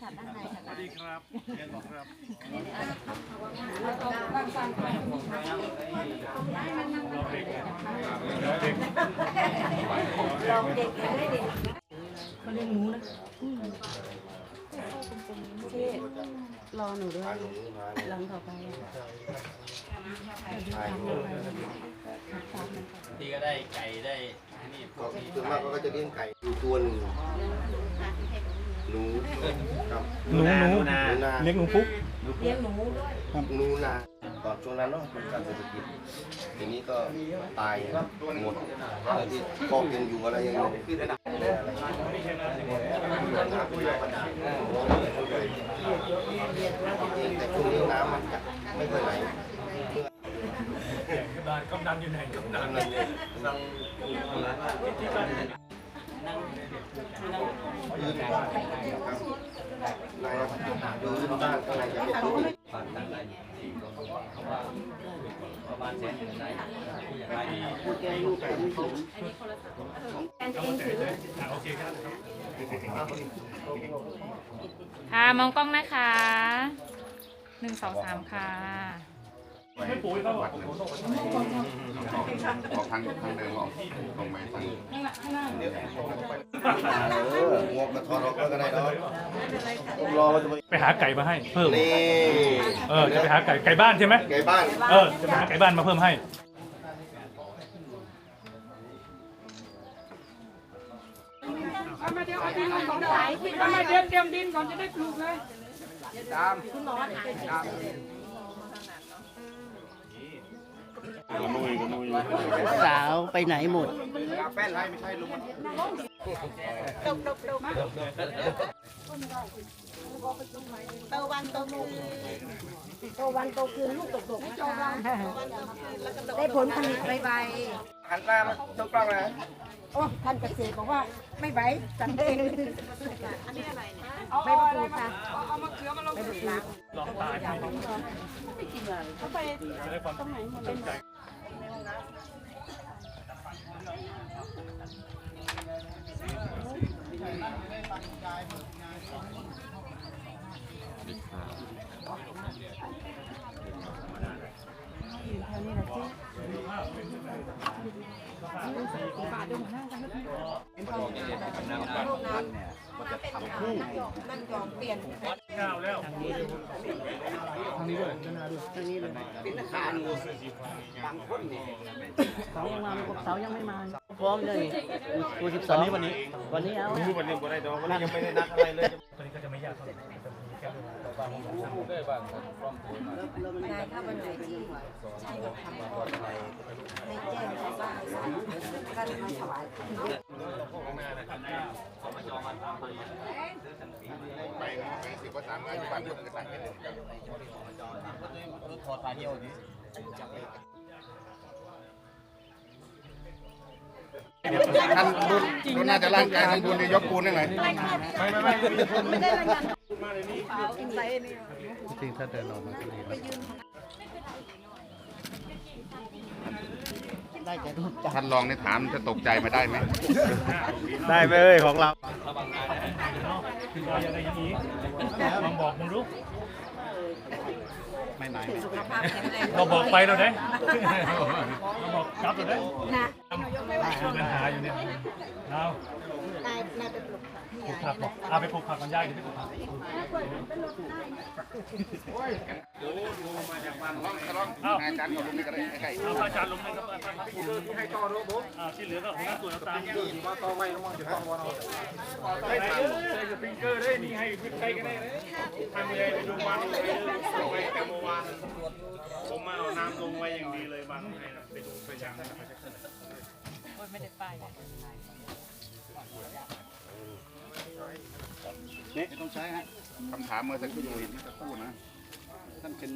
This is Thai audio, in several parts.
ค่ะด้านในค่ะสวัสดีครับเรียนครับลองเด็กได้เด็กเขาเลี้ยงหนูนะเช่รอหนูด้วยหลังต่อไปอะที่ก็ได้ไก่ได้นี่พวก็กนี้ส่วนมากเขาก็จะเลี้ยงไก่อยู่ตัวหนึ่ง หนูครับหนูหนูหนูนาเลี้ยงหนูฟุกเลี้ยงหนูด้วยหนูนาตอนช่วงนั้นเนาะเป็นการเศรษฐกิจทีนี้ก็ตายหมดแล้วที่คอกยังอยู่อะไรยังอยู่แต่ช่วงนี้น้ำมันจะไม่ค่อยไหลกำนันอยู่ไหนกำนันนั่ นเลยยืนบ้านครับนายยืนบ้านข้างในจะเป็นตู้ฝากตั้งได้สี่คนเพราะว่าประมาณแสนหนึ่งได้ที่อย่างไรดีแกลูกผมไม่ถึงโอเคครับค่ะมองกล้องนะคะหนึ่งสองสามค่ะ ไม่ปุ๋ยเขาบอกออกทางทางเดิมออกตรงไปทางเอองอกกระทอรอกก็ได้เนาะต้องรอมันจะไปไปหาไก่มาให้เพิ่มนี่เออจะไปหาไก่ไก่บ้านใช่ไหมไก่บ้านเออจะไปหาไก่บ้านมาเพิ่มให้เอามาเดี๋ยวเอาดินลงก่อนเอามาเดี๋ยวเตรียมดินก่อนจะได้ปลูกเลย สาวไปไหนหมด โตวันโตคืนโตวันโตคืนลูกตกตกนะคะได้ผลผลิตไวหันหน้ามาตรงกล้องเลยๆโอ้ท่านเกษตรบอกว่าไม่ไหวจัดเองอันนี้อะไรเนี่ยเอาไม่เอาปลูกค่ะเอาเอามะเขือมาลงดินรอตายให้เขาไปจะได้ความตรงไหนหมด เลยนั่นยอมเปลี่ยนข้าวแล้วทางนี้เลยเป็นอาคารเสายังมาเสายังไม่มา พร้อมเลยตัวสิบสองวันนี้วันนี้เอาวันนี้บ่ได้ดอกวันนี้ยังไม่ได้นัดอะไรเลยตัวนี้ก็จะไม่ยากเท่าไหร่จะมีแค่เรื่องพูดได้บ้างพร้อมตัวมานายถ้าวันไหนที่ใช่เราทำก่อนในแจ้งชาวบ้านท่านมาถวายไปไปสิบว่าสามงานอยู่บ้านเพื่อนกันต่างกันรถถอดพาเที่ยวดิ ท่านบุญบุญน่าจะร่างกายท่านบุญจะยกปูนได้ไหมจริงถ้าเดินออกมาก็ดีนะได้แต่รูปจับท่านลองในถามจะตกใจมาได้ไหม ได้ไหมเอ้ยของเราคือเราอย่างไรอย่างนี้ลองบอกมึงรู้ ไม่ไหนสุขภาพแข็งแรงเราบอกไปเราได้เราบอกกลับเราได้นะมีปัญหาอยู่เนี่ยเอานายนายไปปลูกที่ ปลูยากผักบอกเอาไปปลูกผักกันยายเดี๋ยวไปปลูกผักลองลองอาจารย์ขอลุงนี่ก็ได้ใกล้เอาพระอาจารย์ลงเลยครับให้ต่อรู้บอ่าที่เหลือก็หัวหน้าตัวน้ำตาลมาต่อไม่ต้องมองจะต้องวันเอาได้ใส่สปริงเกอร์ได้นี่ให้ใครก็ได้เลยทำเลยไงไปดูวันเลยไปแต่เมื่อวานผมมาเอาน้ำลงไว้อย่างดีเลยวันให้ไปดูไปช่างนี่ นี่ต้องใช้ฮะคำถามเมื่อสักครู่เห็นสักครู่นะท่านเป็น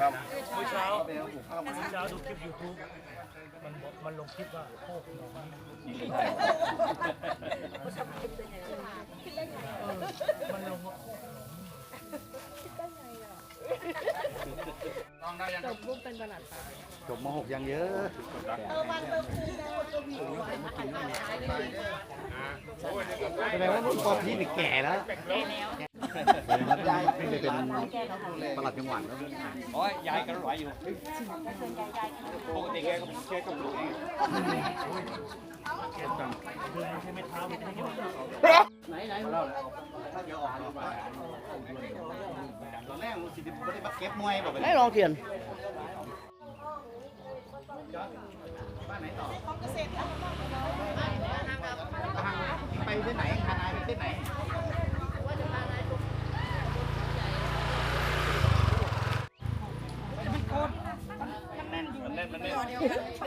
ครับเมื่อเช้าเมื่อเช้าดูคลิปยูทูบมันมันลงคลิปว่าโคกหนองมันลงว่าโค กลองได้ยังครับจบม .6 ยังเยอะอ่าแสดงว่ารุ่นปอพี่นี่แก่แล้วครับยายไม่ได้เป็นประหลัดจังหวัดแล้วโอ้ยยายก็ไหวอยู่ปกติแกก็แกก็ปลูกเองตอ นแรกมันสิบ่ได้มาเก็บมวยบ่เป็นให้ลองเทียนไปที่ไหนคานายไปที่ไหน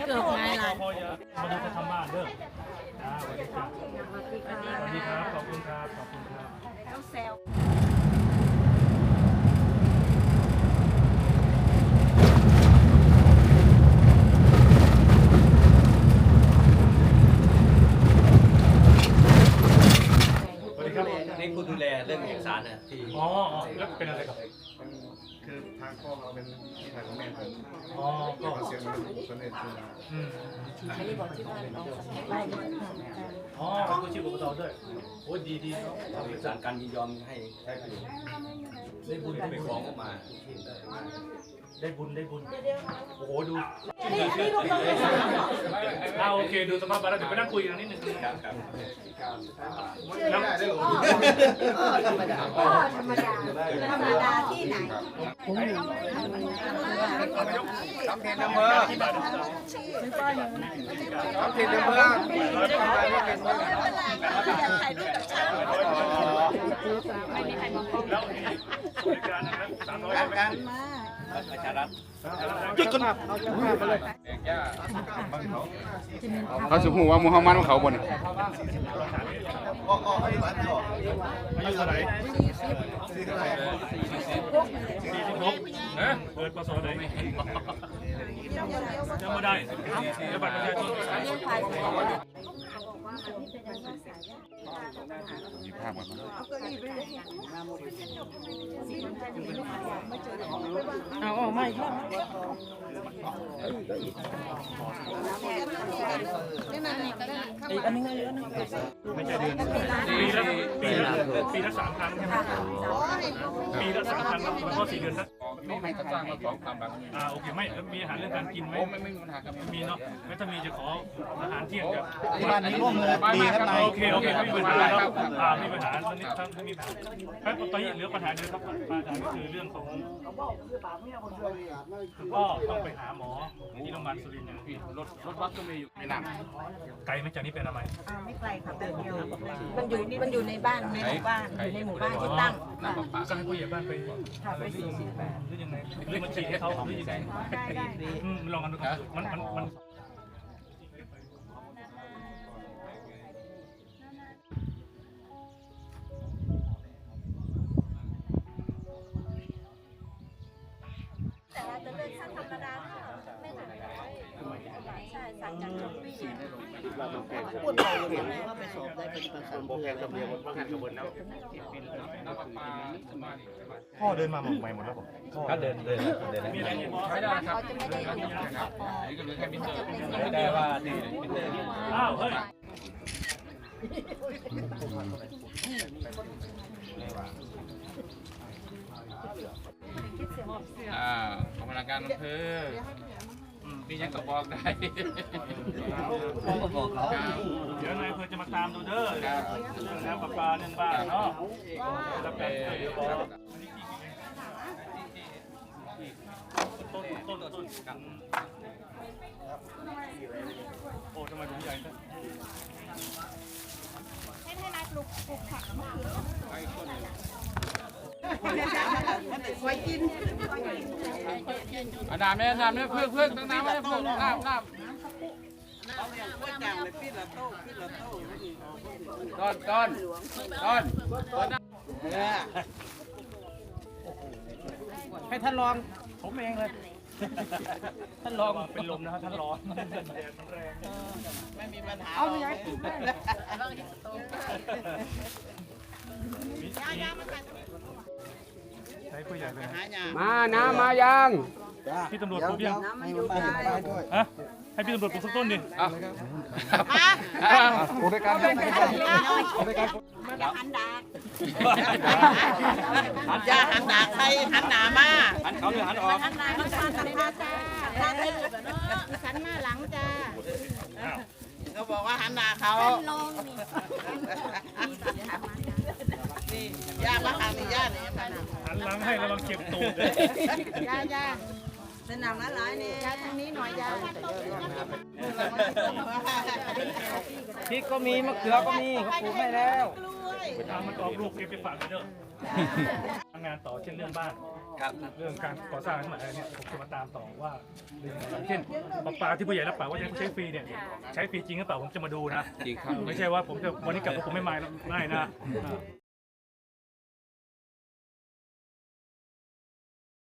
เกือบไงล่ะ พอจะมาดูเขาทำบ้านเด้ออ่าสวัสดีครับสวัสดีครับ ขอบคุณครับ ขอบคุณครับ ต้องแซว สวัสดีครับ นี่ผู้ดูแลเรื่องเอกสารนะที่ อ๋ออ๋อแล้ว เป็นอะไรครับคือทางพ่อเราเป็นพี่ชายของแม่ผมอ๋อก็เขาเสียมาลูกคนเอ็ดคืออืมอันนี้บอกที่บ้านน้องไล่กันอ๋อเป็นผู้ชีพอบตด้วยโอ้ดีดีเนาะทำเอกสารการยินยอมให้ใช้ประโยชน์ได้บุญไปได้ฟ้บุองญออกมา ได้บุญได้บุญโอ้โหดูอันนี้อันนี้ลูกต้องอ่าโอเคดูสภาพบ้านแล้วเดี๋ยวไปนั่งคุยกันนิดนึงครับครับแล้วธรรมดาธรรมดาธรรมดาที่ไหนทำเทนอำเภอทำเทนอำเภอไม่มีใครมองกล้องแล้วบริการนะครับสามร้อยการการ ประชารัฐจุดกันเอาเจ้าภาพไปเลยเขาสุหูว่ามูฮัมหมัดของเขาบนก็ก็ให้บ้านที่ออกอายุเท่าไหร่สี่เท่าไหร่สี่สิบหกนะเปิดปศไหนยังไม่ได้เดี๋ยวบัตรประชาชน มีภาพก่อนนะเอาออกมาอีกรอบอีกอันนึงอีกอันนึงไม่ใช่เดือนปีละปีละปีละสามครั้งใช่ไหมปีละสามครั้งแล้วก็สี่เดือนนะ นี่ให้เขาจ้างมาสองสามบาทอ่าโอเคไม่แล้วมีอาหารเรื่องการกินไหมโอ้ไม่ไม่มีปัญหาครับมีเนาะไม่ถ้ามีจะขออาหารเที่ยงกับที่บ้านนี้ร่วมมือดีครับนายโอเคโอเคไม่มีปัญหาแล้วอ่ามีปัญหาตอนนี้ครับไม่มีปัญหาครับตอนนี้เหลือปัญหาเดียวครับปัญหาก็คือเรื่องของก็ต้องไปหาหมอที่โรงพยาบาลสุรินทร์อย่างที่รถรถบัสก็มีอยู่ในหนังไกลไหม่จากนี้เป็นอะไรไม่ไกลค่ะแป๊บเดียวมันอยู่มันอยู่ในบ้านในหมู่บ้านอยู่ในหมู่บ้านที่ตั้งน้ำประปาก็ให้ผู้ใหญ่บ้านไปอะไรหรือยังไงหรือมันฉีดให้เขาหรือยังไงอืมลองกันดูครับมันมันมันแต่เราจะเลือกช่างธรรมดา ใช่สั่งจากช้อปปี้พูดไปเห็นว่าไปสอบได้เป็นประกันโปรแกรมจำเรียงว่าหันกระบวนแล้วพ่อเดินมาหมดใหม่หมดแล้วผมก็เดินเดินเดินมีอะไรอีกบอสไม่ได้ครับเขาจะไม่ได้ยกนี่ก็เหลือแค่มิเตอร์แต่ว่านี่มิเตอร์อ้าวเฮ้ยอ่ากำลังการอำเภอ มียังก็บอกได้ผมก็บอกเขาเดี๋ยวนายเพื่อจะมาตามดูเด้อเรื่องน้ำประปาเรื่องบ้านเนาะจะเป็นเดี๋ยวบอกต้นต้นต้นกันโอ้ทำไมถึงใหญ่จังอาดามเนี่ย อาดามเนี่ยเพื่อนเพื่อนตั้งน้ำไว้เพื่อนน้ำน้ำต้นต้นต้นต้นให้ท่านลองผมเองเลยท่านลองเป็นลมนะครับท่านร้อนเอาไปยังใช้ผู้ใหญ่เลยมาน้ำมายังพี่ตำรวจปลูกยังให้มันไปให้ด้วยฮะให้พี่ตำรวจปลูกสักต้นดิอะกูด้วยกันกูด้วยกันอย่าหันหน้าใครหันหน้ามาหันเขาหรือหันออกหันหน้าเขาทานตะพาจ้าตาตื้อสันหน้าหลังจ้าก็บอกว่าหันหน้าเขาลงนี่นี่ ย่ามาทางนี้ย่าเนี่ยมาหันหลังให้ระวังเก็บตูดเลยยายาเป็นหนังหลายนี่ยาทางนี้หน่อยยาพริกก็มีมะเขือก็มีเขาปลูกให้แล้วไปทางมันออกลูกเก็บไปฝากเด้อทำงานต่อเช่นเรื่องบ้านเรื่องการก่อสร้างทั้งหลายเนี่ยผมจะมาตามต่อว่าเรื่องอะไรเช่นปลาปลาที่ผู้ใหญ่รับปากว่าจะใช้ฟรีเนี่ยใช้ฟรีจริงหรือเปล่าผมจะมาดูนะไม่ใช่ว่าผมจะวันนี้กลับแล้วผมไม่มาไม่นะ